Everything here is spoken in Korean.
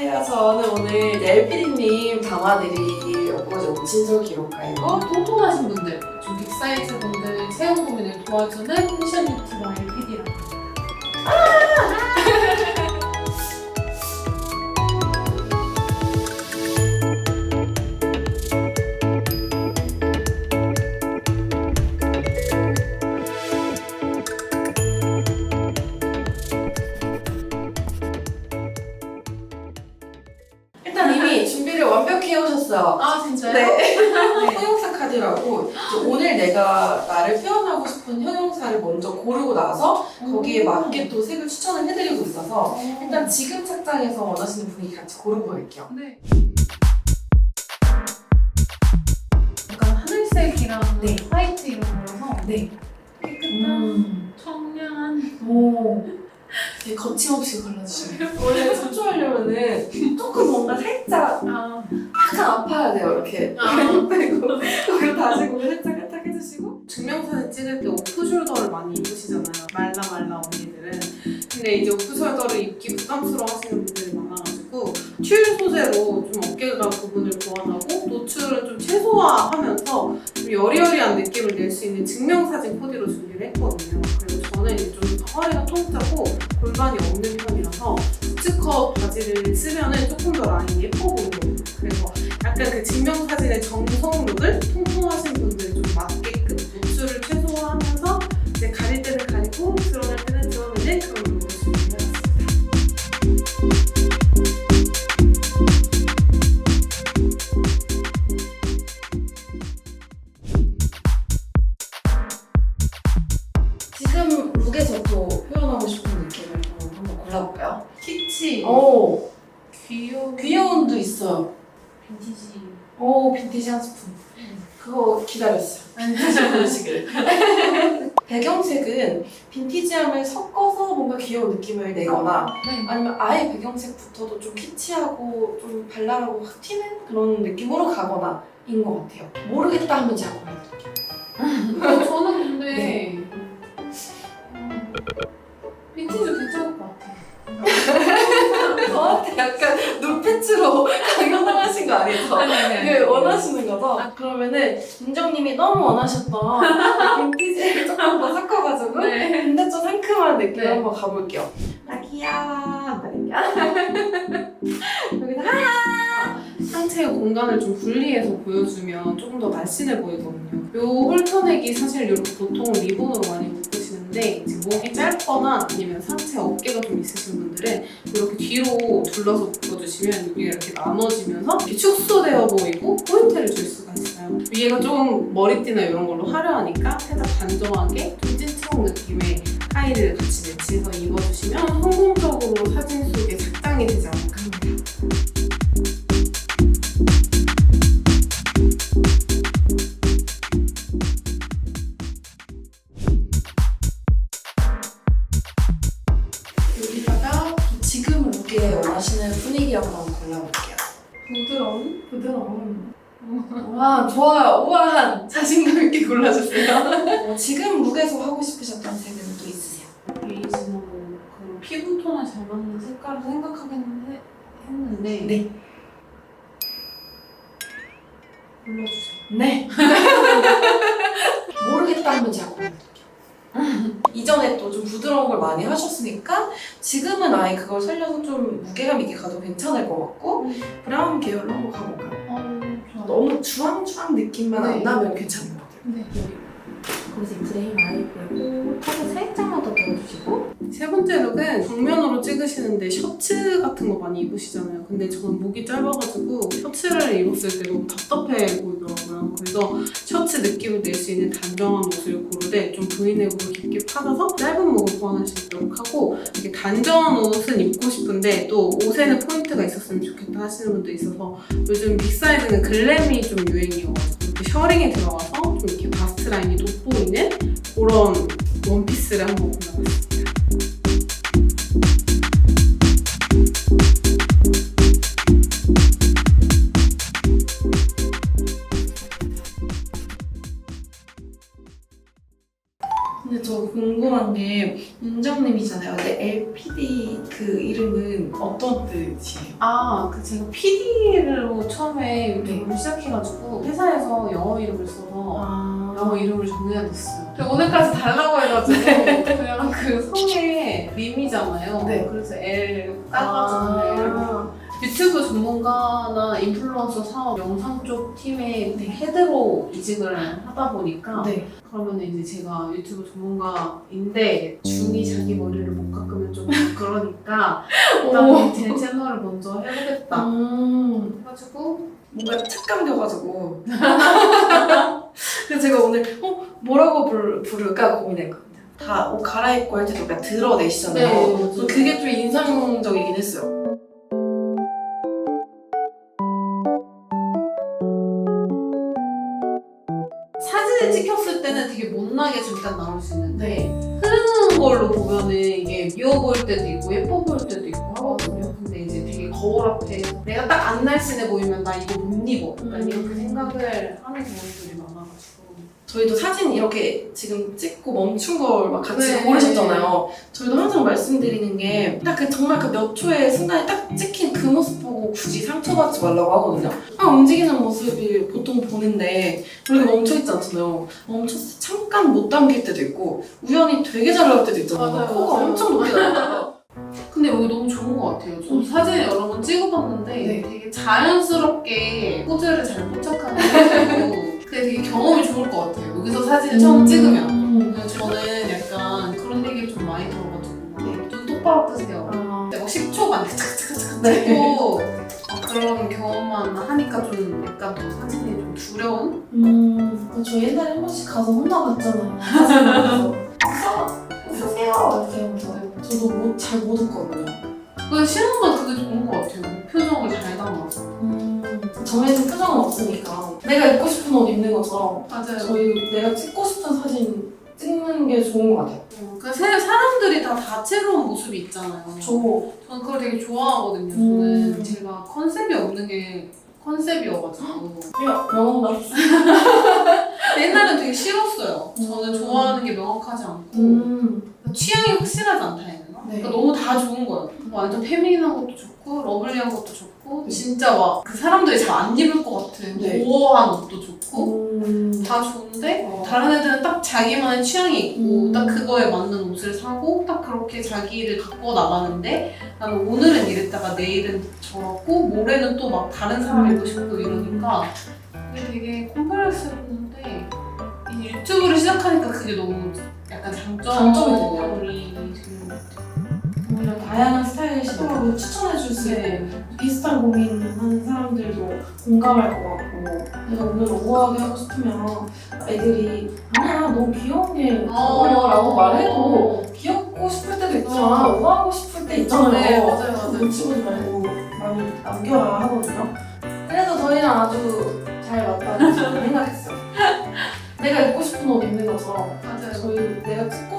안녕하세요. 저는 오늘 LPD님 담아드릴 엊그제 진솔 기록가이고 어, 통통하신 분들, 좀 빅사이즈 분들 체형 고민을 도와주는 패션 유튜버 합니다. 네. 형용사 카드라고 이제 오늘 내가 나를 표현하고 싶은 형용사를 먼저 고르고 나서 거기에 맞게 또 색을 추천을 해드리고 있어서 어. 일단 지금 책장에서 원하시는 분위기 같이 고르고 갈게요. 네. 약간 하늘색이랑 네. 화이트 이런 거라서 네. 깨끗한 청량한 오. 되게 거침없이 골라주시네요. 원래 전초하려면은 조금 뭔가 살짝 아, 약간 아파야 돼요. 이렇게 아. 빼고 그리고 다시 고개 살짝 살짝 해주시고 증명사진 찍을 때 오프숄더를 많이 입으시잖아요. 말라 말라 언니들은. 근데 이제 오프숄더를 입기 부담스러워 하시는 분들이 많아가지고 튤 소재로 좀 어깨가 부분을 보완하고 노출을 좀 최소화하면서 좀 여리여리한 느낌을 낼 수 있는 증명사진 코디로 준비를 했거든요. 그리고 저는 이제 좀 허리가 통짜고 골반이 없는 편이라서 부츠컷 바지를 쓰면 은 조금 더 라인이 예뻐. 그래서 약간 그 증명사진의 정성 룩을 통통하신 분들이 좀 맞게끔 노출을 최소화하면서 이제 가릴 때는 가리고 드러낼 때는 드러내는 그런 룩을 준비해봤습니다. 지금 룩에서 또 표현하고 싶은 느낌을 좀 한번 골라볼까요? 키치, 오 귀여운 귀여운도 있어요. 빈티지. 오 빈티지 한 스푼. 그거 기다렸어요. 빈티지 보시길. 배경색은 빈티지함을 섞어서 뭔가 귀여운 느낌을 내거나 네. 아니면 아예 배경색부터도 좀 키치하고 좀 발랄하고 확 튀는 그런 느낌으로 가거나 인 것 같아요. 모르겠다 하면 제가 골라드릴게요. 어, 저는 근데 음, 빈티지 괜찮을 것 같아요. 저한테 약간 눈빛으로 강요당하신 거 아니죠? 네, 이게 원하시는 거죠? 아, 그러면은 인정님이 너무 원하셨던 빈티지를 조금 더 섞어가지고 네. 근데 좀 상큼한 느낌 네. 한번 가볼게요. 아기야, 아기야. 여기서 하 상체의 공간을 좀 분리해서 보여주면 조금 더 날씬해 보이거든요. 요 홀터넥이 사실 이렇게 보통 리본으로 많이 묶으시는데 이제 목이 짧거나 아니면 상체 어깨가 좀 있으신 분들은 이렇게 뒤로 둘러서 묶어주시면 여기가 이렇게 나눠지면서 이렇게 축소되어 보이고 포인트를 줄 수가 있어요. 위에가 좀 머리띠나 이런 걸로 화려하니까 살짝 단정하게 좀 찐청 느낌의 하의를 같이 매치해서 입어주시면 성공적으로 사진 속에 착장이 되지 않을까 룩에 원하시는 분위기 한번 골라볼게요. 부드러운? 부드러운. 와 좋아요. 우아한 자신감 있게 골라주세요. 어, 지금 룩에서 하고 싶으셨던 색은 또 있으세요? 베이지나 뭐 그런 피부톤에 잘 맞는 색깔을 생각하긴 해- 했는데 네. 골라주세요. 네. 모르겠다 하면 제가 골라드릴게요. 이전에 또 좀 부드러운 걸 많이 하셨으니까 지금은 아예 그걸 살려서 좀 무게감 있게 가도 괜찮을 것 같고 브라운 계열로 한번 가볼까요? 어. 너무 주황주황 느낌만 안 네. 나면 괜찮은 것 같아요. 네. 거기서 프레임 아예 빼고 턱을 살짝만 더 들어주시고 세 번째 룩은 정면으로 찍으시는데 셔츠 같은 거 많이 입으시잖아요. 근데 저는 목이 짧아가지고 셔츠를 입었을 때 너무 답답해 보이더라고요. 그래서 셔츠 느낌을 낼 수 있는 단정한 옷을 고르되 좀 V넥으로 깊게 파져서 짧은 목을 보완할 수 있도록 하고 이렇게 단정한 옷은 입고 싶은데 또 옷에는 포인트가 있었으면 좋겠다 하시는 분도 있어서 요즘 빅사이즈는 글램이 좀 유행이어가지고 이렇게 셔링이 들어가서 좀 이렇게 바스트 라인이 돋보이는 그런 원피스를 한번 근데 저 궁금한 게 윤정님이잖아요. 근데 LPD 그그 이름은 어떤 뜻이에요? 아, 그 제가 PD로 처음에 유튜브를 네. 시작해가지고 회사에서 영어 이름을 써서 아, 영어 이름을 정해야 됐어요. 근데 오늘까지 달라고 해가지고 그냥 그 성에 림이잖아요. 네. 그래서 L 까가지고 L. 아, 전문가나 인플루언서 사업 영상 쪽 팀의 헤드로 이직을 하다 보니까 네. 그러면 이제 제가 유튜브 전문가인데 중이 자기 머리를 못 깎으면 좀 그러니까 일단 제 채널을 먼저 해보겠다 음, 해가지고 뭔가 착감겨가지고. 그래서 제가 오늘 어 뭐라고 부를, 부를까 고민했거든요. 다 옷 갈아입고 할 때도 약간 드러내시잖아요. 네, 저 그게 좀 인상적이긴 했어요. 못나게 잠깐 나올 수 있는데 흐르는 걸로 보면은 이게 미워 보일 때도 있고 예뻐 보일 때도 있고 하거든요. 근데 이제 되게 거울 앞에 내가 딱 안 날씬해 보이면 나 이거 못 입어. 약간 음. 이렇게 생각을 하는 경우들이. 저희도 사진 이렇게 지금 찍고 멈춘 걸 막 같이 네. 고르셨잖아요. 저희도 항상 말씀드리는 게 딱 그 정말 그 몇 초의 순간에 딱 찍힌 그 모습 보고 굳이 상처받지 말라고 하거든요. 아, 움직이는 모습이 보통 보는데 우리가 멈춰있지 않잖아요. 멈췄을 때 잠깐 못 담길 때도 있고 우연히 되게 잘 나올 때도 있잖아요. 맞아요, 코가 맞아요. 엄청 높게 나왔다가 근데 여기 너무 좋은 것 같아요. 저도 사진 여러 번 찍어봤는데 네. 되게 자연스럽게 포즈를 잘 포착하고 것 같아요. 여기서 사진을 처음 찍으면. 음. 그래서 저는 약간 그런 얘기를 좀 많이 들어가지고 네. 눈 똑바로 뜨세요. 아, 근데 막 10초간 착착착착 네. 찍고 막 그런 경험만 하니까 좀 약간 더 사진이 좀 두려운? 음, 저 옛날에 한 번씩 가서 혼나봤잖아요. 사진관에서. 웃으세요! 이렇게 하면서. 저도 못, 잘 못 웃거든요. 근데 싫은 건 그게 좋은 것 같아요. 표정을 잘 담아서. 음, 정해진 표정은 없으니까. 내가 입고 싶은 옷 입는 것처럼 맞아요. 저희 내가 찍고 싶은 사진 찍는 게 좋은 것 같아요. 어, 그 사- 사람들이 다 다채로운 모습이 있잖아요. 저, 저는 그걸 되게 좋아하거든요. 음. 저는 제가 컨셉이 없는 게 컨셉이어가지고 그냥 명언 같 옛날엔 되게 싫었어요. 저는 음. 좋아하는 게 명확하지 않고 음, 취향이 확실하지 않다 해야 되나? 네. 그러니까 너무 다 좋은 거예요. 완전 페미닌한 것도 좋고 러블리한 것도 좋고 네. 진짜 막 그 사람들이 잘 안 입을 것 같은 네. 모호한 옷도 좋고 음, 다 좋은데 어. 다른 애들은 딱 자기만의 취향이 있고 음. 딱 그거에 맞는 옷을 사고 딱 그렇게 자기를 갖고 나가는데 나는 오늘은 이랬다가 내일은 저렇고 모레는 또 막 다른 사람 입고 싶고 이러니까 되게 콤플렉스였는데 이 유튜브를 시작하니까 그게 너무 약간 장점이 장점이 되네요. 되는 것 같아요. 오히려 다양한 스타일을 시도하고 추천해 줄 수 있고 네. 비슷한 고민하는 사람들도 공감할 것 같고 내가 오늘 우아하게 하고 싶으면 애들이 아니야 너무 귀여운 게 어울려 라고 말해도 귀엽고 싶을 때도 있지만 어. 우아하고 싶을 때 있잖아요 네, 맞아요, 맞아요. 눈치 보지 말고 많이 남겨라 하거든요 그래서 저희는 아주 잘 맞다고 저는 생각했어요 내가 입고 싶은 옷 입는 것처럼 맞아요. 저희 내가 찍고